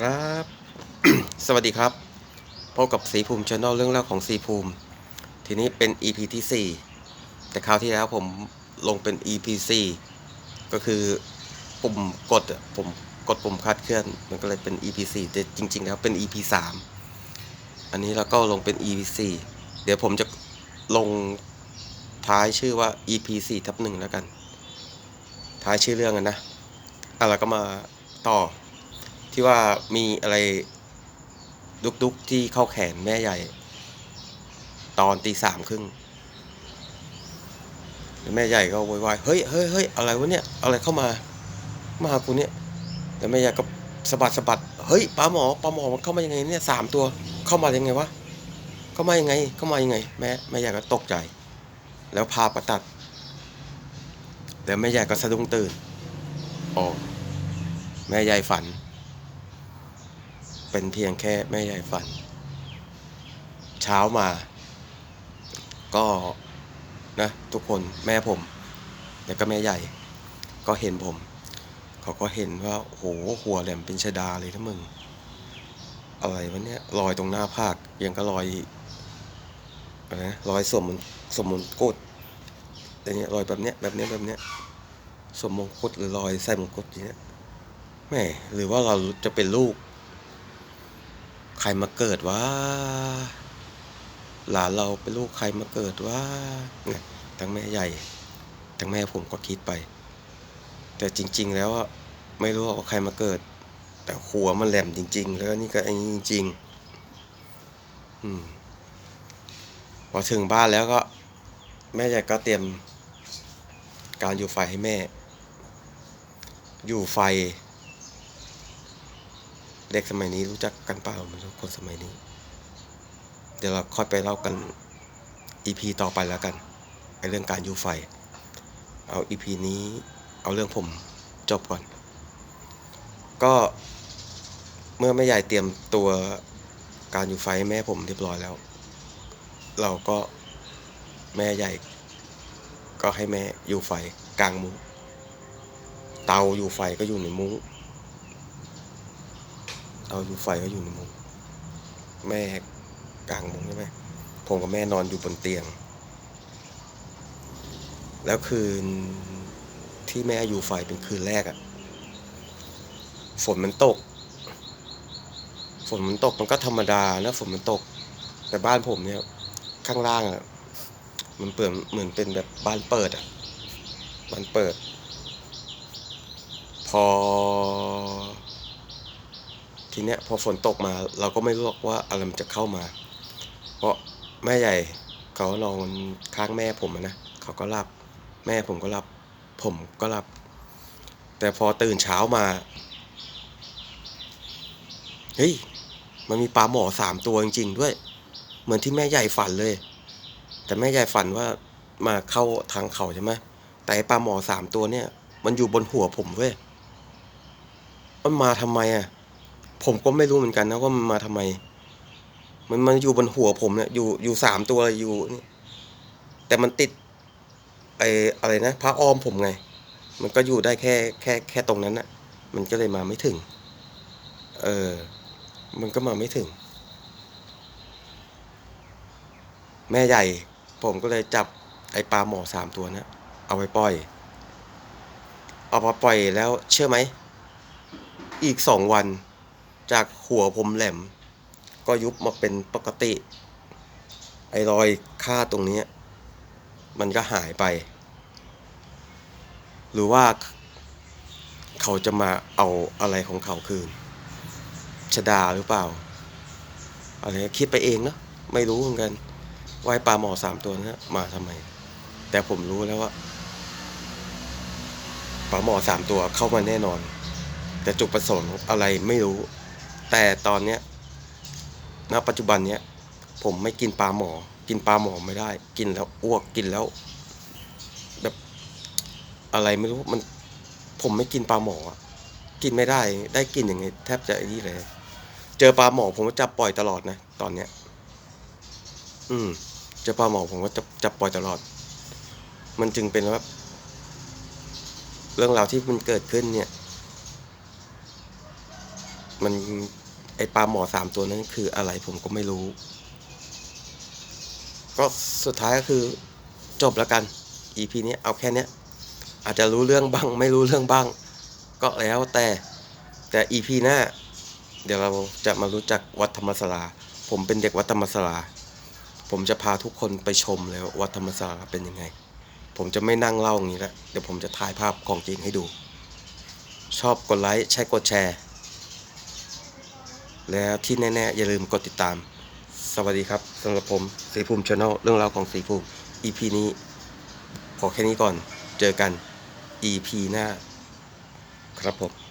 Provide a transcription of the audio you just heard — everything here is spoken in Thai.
ครับ สวัสดีครับ พบกับสีภูมิช n แนลเรื่องเล่าของสีภูมิ ทีนี้เป็น EP ที่ 4 แต่คราวที่แล้วผมลงเป็น EP 4ก็คือปุ่มกดผมกดปุ่มคาดเคลื่อน มันก็เลยเป็น EP 4แต่จริง ๆ แล้วเป็น EP 3อันนี้เราก็ลงเป็น EP 4เดี๋ยวผมจะลงท้ายชื่อว่า EP 4ทับหนึ่งแล้วกัน ท้ายชื่อเรื่องกันนะอะเราก็มาต่อ ที่ว่ามีอะไรดุกๆที่เข้าแขนแม่ใหญ่ ตอนตีสามครึ่งแม่ใหญ่ก็โวยวายเฮ้ยเฮ้ยเฮ้ยอะไรวะเนี่ยอะไรเข้ามา มาหากูเนี่ยแล้วแม่ใหญ่ก็สะบัดสะบัดเฮ้ยปลาหมอปลาหมอมันเข้ามายังไงเนี่ยสามตัวเข้ามายังไงวะเข้ามายังไงเข้ามายังไง แม่แม่ใหญ่ก็ตกใจ แล้วพาประตัดแล้วแม่ใหญ่ก็สะดุ้งตื่นออกแม่ใหญ่ฝัน เป็นเพียงแค่แม่ใหญ่ฝัน เช้ามา ก็นะทุกคนแม่ผม แล้วก็แม่ใหญ่ ก็เห็นผม เขาก็เห็นว่าโอ้โหหัวแหลมเป็นชดาเลยทั้งมึง อะไรวะเนี่ยรอยตรงหน้าผากยังก็รอยอะไรนะรอยสมสมมงกุฎแต่เนี้ยรอยแบบเนี้ยแบบเนี้ยแบบเนี้ยสมมงกุฎหรือรอยใส่มงกุฎอย่างเนี้ยแม่หรือว่าเราจะเป็นลูก ใครมาเกิดวะหลานเราเป็นลูกใครมาเกิดวะเนี่ยทั้งแม่ใหญ่ ทั้งแม่ผมก็คิดไป แต่จริง ๆ แล้วไม่รู้ว่าใครมาเกิด แต่หัวมันแหลมจริง ๆ แล้วนี่ก็ไอ้นี่จริงๆอืมพอถึงบ้านแล้วก็ แม่ใหญ่ก็เตรียม การอยู่ไฟให้แม่ อยู่ไฟ เด็กสมัยนี้รู้จักกันเปล่ามันคนสมัยนี้ เดี๋ยวเราค่อยไปเล่ากัน EP ต่อไปแล้วกันไอเรื่องการยูไฟ เอา EP นี้เอาเรื่องผมจบก่อน ก็เมื่อแม่ใหญ่เตรียมตัวการยูไฟให้แม่ผมเรียบร้อยแล้ว เราก็แม่ใหญ่ ก็ให้แม่อยู่ไฟกลางมุ้งเตาอยู่ไฟก็อยู่ในมุ้ง เอาอยู่ไฟก็อยู่ในมุ้งแม่กลางมุ้งใช่ไหมผมกับแม่นอนอยู่บนเตียง แล้วคืนที่แม่อยู่ไฟเป็นคืนแรกอะฝนมันตก ฝนมันตกมันก็ธรรมดานะฝนมันตก แต่บ้านผมเนี่ย ข้างล่างอะมันเปิดเหมือนเป็นแบบบ้านเปิดอะบ้านเปิด พอ ทีเนี้ยพอฝนตกมาเราก็ไม่รู้ว่าอะไรมันจะเข้ามา เพราะแม่ใหญ่เขานอนข้างแม่ผมนะเขาก็หลับ แม่ผมก็หลับ ผมก็หลับ แต่พอตื่นเช้ามาเฮ้ยมันมีปลาหมอสามตัวจริงๆด้วย เหมือนที่แม่ใหญ่ฝันเลย แต่แม่ใหญ่ฝันว่ามาเข้าทางเขาใช่ไหมแต่ปลาหมอสามตัวเนี่ย มันอยู่บนหัวผมเว้ยมันมาทำไมอะ ผมก็ไม่รู้เหมือนกันนะว่ามันมาทำไม มันมันอยู่บนหัวผมเนี่ยอยู่อยู่สามตัวอยู่นี่แต่มันติดไออะไรนะพระอ้อมผมไง มันก็อยู่ได้แค่แค่แค่ตรงนั้นน่ะมันก็เลยมาไม่ถึง เออ มันก็มาไม่ถึง แม่ใหญ่ ผมก็เลยจับไอปลาหมอสามตัวนะเอาไปปล่อย เอาไปปล่อยแล้วเชื่อไหม อีกสองวัน จากหัวผมแหลม ก็ยุบมาเป็นปกติ ไอ้รอยค่าตรงนี้ มันก็หายไป หรือว่าเขาจะมาเอาอะไรของเขาคืนชดาหรือเปล่า อะไรคิดไปเองเนาะไม่รู้เหมือนกันว่าไอ้ปลาหมอสามตัวนี้มาทำไม แต่ผมรู้แล้วว่าปลาหมอสามตัวเข้ามาแน่นอน แต่จุดประสงค์อะไรไม่รู้ แต่ตอนเนี้ยณปัจจุบันเนี้ยผมไม่กินปลาหมอ กินปลาหมอไม่ได้ กินแล้วอ้วกกินแล้ว แบบอะไรไม่รู้มัน ผมไม่กินปลาหมอกินไม่ได้ ได้กินอย่างไงแทบจะไอ้นี่เลย เจอปลาหมอ ผมก็จับปล่อยตลอดนะตอนเนี้ย อืม เจอปลาหมอผมก็จับจับปล่อยตลอด มันจึงเป็นว่าเรื่องราวที่มันเกิดขึ้นเนี่ย มัน ไอปลาหมอสามตัวนั้นคืออะไรผมก็ไม่รู้ ก็สุดท้ายก็คือจบแล้วกัน EP นี้เอาแค่นี้อาจจะรู้เรื่องบ้าง ไม่รู้เรื่องบ้าง ก็แล้วแต่แต่ EP หน้า เดี๋ยวเราจะมารู้จักวัดธรรมศาลา ผมเป็นเด็กวัดธรรมศาลา ผมจะพาทุกคนไปชมเลยว่าวัดธรรมศาลาเป็นยังไง ผมจะไม่นั่งเล่าอย่างนี้แล้วเดี๋ยวผมจะถ่ายภาพของจริงให้ดู ชอบกดไลค์ใช้กดแชร์ แล้วที่แน่ๆ อย่าลืมกดติดตาม สวัสดีครับสำหรับผมสีภูมิชาแนลเรื่องราวของสีภูมิ EP นี้ขอแค่นี้ก่อนเจอกัน EP หน้า ครับผม